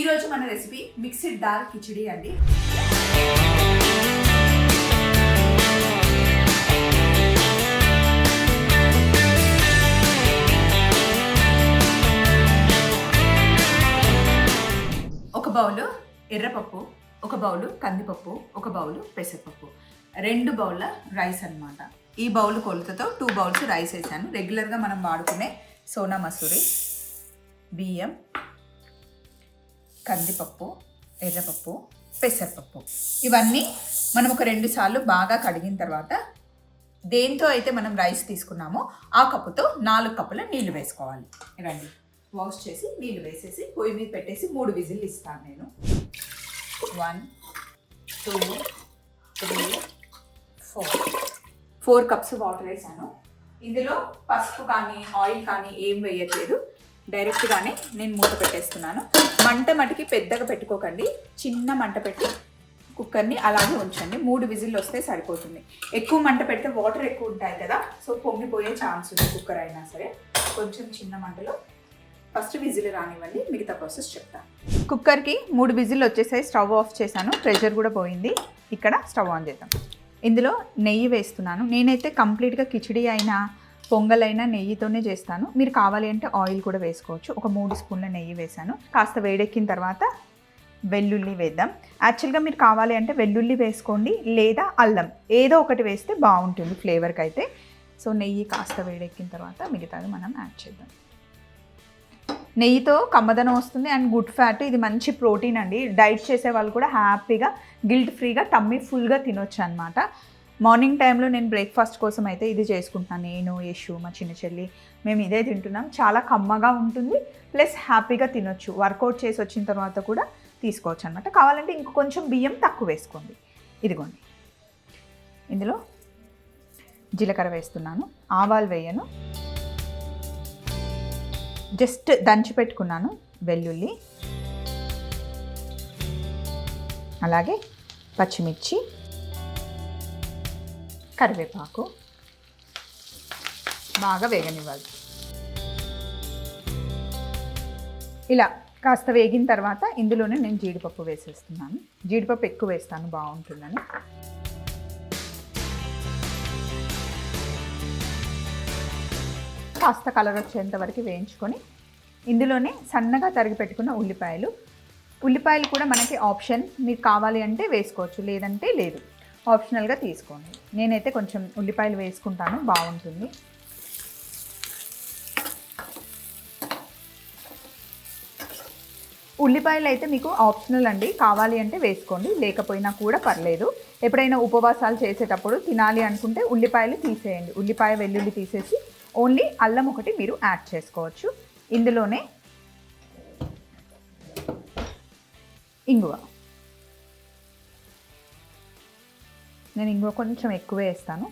ఈరోజు మన recipe mixed dal khichdi అండి. ఒక బౌలు ఎర్రపప్పు ఒక బౌలు కందిపప్పు ఒక బౌలు పెసరపప్పు. రెండు బౌళ్ళ రైస్ అన్నమాట. ఈ బౌల్ కొలతతో టూ బౌల్స్ రైస్ వేసాను. రెగ్యులర్గా మనం వాడుకునే సోనా మసూరి బియ్యం కందిపప్పు ఎర్రపప్పు పెసరపప్పు. ఇవన్నీ మనం ఒక రెండు సార్లు బాగా కడిగిన తర్వాత దేంతో అయితే మనం రైస్ తీసుకున్నామో ఆ కప్పుతో నాలుగు కప్పుల నీళ్ళు వేసుకోవాలి. రండి వాష్ చేసి నీళ్ళు వేసేసి పొయ్యి మీద పెట్టేసి మూడు విజిల్ ఇస్తాను నేను. One two three four. Four cups water వేసాను. ఇందులో పసుపు కానీ ఆయిల్ కానీ ఏం వేయట్లేదు. డైరెక్ట్గానే నేను మూత పెట్టేస్తున్నాను. మంట మటుకి పెద్దగా పెట్టుకోకండి. చిన్న మంట పెట్టి కుక్కర్ని అలాగే ఉంచండి. మూడు విజిల్ వస్తే సరిపోతుంది. ఎక్కువ మంట పెడితే వాటర్ ఎక్కువ ఉంటాయి కదా సో పొంగిపోయే ఛాన్స్ ఉంది కుక్కర్ అయినా సరే. కొంచెం చిన్న మంటలో ఫస్ట్ విజిల్ రానివ్వండి మిగతా ప్రాసెస్ చెప్తాను కుక్కర్కి మూడు విజిల్ వచ్చేసాయి స్టవ్ ఆఫ్ చేశాను ప్రెషర్ కూడా పోయింది. ఇక్కడ స్టవ్ ఆన్ చేద్దాం. ఇందులో నెయ్యి వేస్తున్నాను. నేనైతే కంప్లీట్గా కిచిడి అయినా పొంగలైనా నెయ్యితోనే చేస్తాను. మీరు కావాలి అంటే ఆయిల్ కూడా వేసుకోవచ్చు. ఒక మూడు స్పూన్ల నెయ్యి వేసాను కాస్త వేడెక్కిన తర్వాత వెల్లుల్లి వేద్దాం. యాక్చువల్గా మీరు కావాలి అంటే వెల్లుల్లి వేసుకోండి లేదా అల్లం. ఏదో ఒకటి వేస్తే బాగుంటుంది ఫ్లేవర్కి అయితే. సో నెయ్యి కాస్త వేడెక్కిన తర్వాత మిగతాది మనం యాడ్ చేద్దాం. నెయ్యితో కమ్మదనం వస్తుంది అండ్ గుడ్ ఫ్యాట్. ఇది మంచి ప్రోటీన్ అండి. డైట్ చేసే వాళ్ళు కూడా హ్యాపీగా గిల్ట్ ఫ్రీగా టమ్మీ ఫుల్గా తినొచ్చు అనమాట మార్నింగ్ టైంలో నేను బ్రేక్ఫాస్ట్ కోసం అయితే ఇది చేసుకుంటున్నాను నేను యశు మా చిన్న చెల్లి మేము ఇదే తింటున్నాం. చాలా కమ్మగా ఉంటుంది. ప్లస్ హ్యాపీగా తినొచ్చు. వర్కౌట్ చేసి వచ్చిన తర్వాత కూడా తీసుకోవచ్చు అనమాట కావాలంటే ఇంక కొంచెం బియ్యం తక్కువ వేసుకోండి. ఇదిగోండి. ఇందులో జీలకర్ర వేస్తున్నాను. ఆవాలు వేయను. జస్ట్ దంచి పెట్టుకున్నాను వెల్లుల్లి. అలాగే పచ్చిమిర్చి. కరివేపాకు బాగా వేగనివ్వాలి. ఇలా కాస్త వేగిన తర్వాత ఇందులోనే నేను జీడిపప్పు వేసేస్తున్నాను. జీడిపప్పు ఎక్కువ వేస్తాను బాగుంటుందని. కాస్త కలర్ వచ్చేంత వరకు వేయించుకొని ఇందులోనే సన్నగా తరిగి పెట్టుకున్న ఉల్లిపాయలు. ఉల్లిపాయలు కూడా మనకి ఆప్షన్ మీకు కావాలి అంటే వేసుకోవచ్చు లేదంటే లేదు. ఆప్షనల్గా తీసుకోండి. నేనైతే కొంచెం ఉల్లిపాయలు వేసుకుంటాను బాగుంటుంది. ఉల్లిపాయలు అయితే మీకు ఆప్షనల్ అండి. కావాలి అంటే వేసుకోండి లేకపోయినా కూడా పర్లేదు. ఎప్పుడైనా ఉపవాసాలు చేసేటప్పుడు తినాలి అనుకుంటే ఉల్లిపాయలు తీసేయండి. ఉల్లిపాయ వెల్లుల్లి తీసేసి ఓన్లీ అల్లం ఒకటి మీరు యాడ్ చేసుకోవచ్చు. ఇందులోనే ఇంగువ. నేను ఇంకో కొంచెం ఎక్కువ వేస్తాను.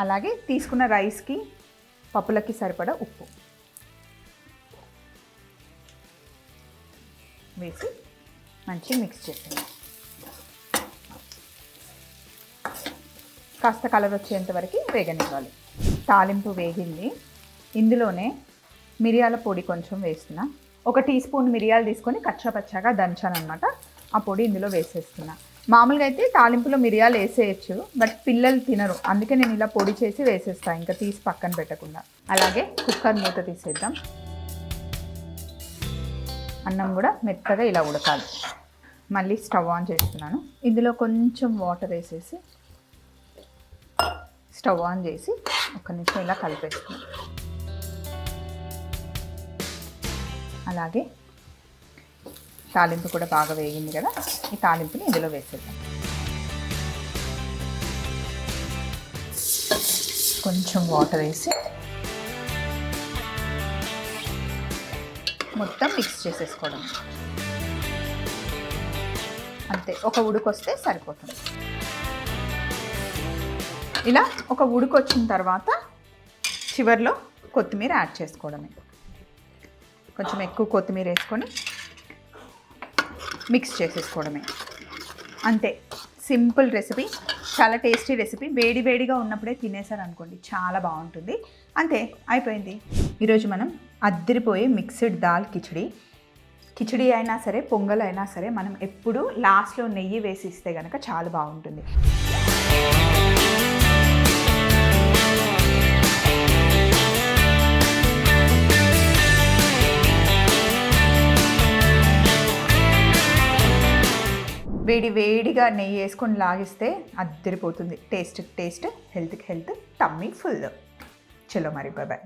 అలాగే తీసుకున్న రైస్కి పప్పులకి సరిపడా ఉప్పు. వేసి మంచిగా మిక్స్ చేసాను కాస్త కలర్ వచ్చేంత వరకు వేగనివ్వాలి. తాలింపు వేగింది. ఇందులోనే మిరియాల పొడి కొంచెం వేస్తున్నా. ఒక టీ స్పూన్ మిరియాలు తీసుకొని కచ్చాపచ్చాగా దంచాను అనమాట ఆ పొడి ఇందులో వేసేస్తున్నా. మామూలుగా అయితే తాలింపులో మిరియాలు వేసేయచ్చు బట్ పిల్లలు తినరు. అందుకే నేను ఇలా పొడి చేసి వేసేస్తాను ఇంకా తీసి పక్కన పెట్టకుండా. అలాగే కుక్కర్ మూత తీసేద్దాం. అన్నం కూడా మెత్తగా ఇలా ఉడకాలి. మళ్ళీ స్టవ్ ఆన్ చేస్తున్నాను. ఇందులో కొంచెం వాటర్ వేసేసి స్టవ్ ఆన్ చేసి ఒక నిమిషం ఇలా కలిపేస్తున్నాను అలాగే తాలింపు కూడా బాగా వేగింది కదా ఈ తాలింపుని ఇందులో వేసేద్దాం. కొంచెం వాటర్ వేసి మొత్తం మిక్స్ చేసేసుకోవడం. అంతే ఒక ఉడుకొస్తే సరిపోతుంది. ఇలా ఒక ఉడుకొచ్చిన తర్వాత చివరిలో కొత్తిమీర యాడ్ చేసుకోవడమే. కొంచెం ఎక్కువ కొత్తిమీర వేసుకొని మిక్స్ చేసేసుకోవడమే. అంతే. సింపుల్ రెసిపీ చాలా టేస్టీ రెసిపీ. వేడి వేడిగా ఉన్నప్పుడే తినేసారు అనుకోండి చాలా బాగుంటుంది. అంతే అయిపోయింది. ఈరోజు మనం అద్దరిపోయే మిక్స్డ్ దాల్ కిచడి. కిచడి అయినా సరే పొంగల్ అయినా సరే మనం ఎప్పుడూ లాస్ట్లో నెయ్యి వేసి ఇస్తే కనుక చాలా బాగుంటుంది. వేడి వేడిగా నెయ్యి వేసుకొని లాగిస్తే అద్దరిపోతుంది టేస్ట్ టేస్ట్ హెల్త్కి హెల్త్ టమ్మీ ఫుల్ చలో మరి బాయ్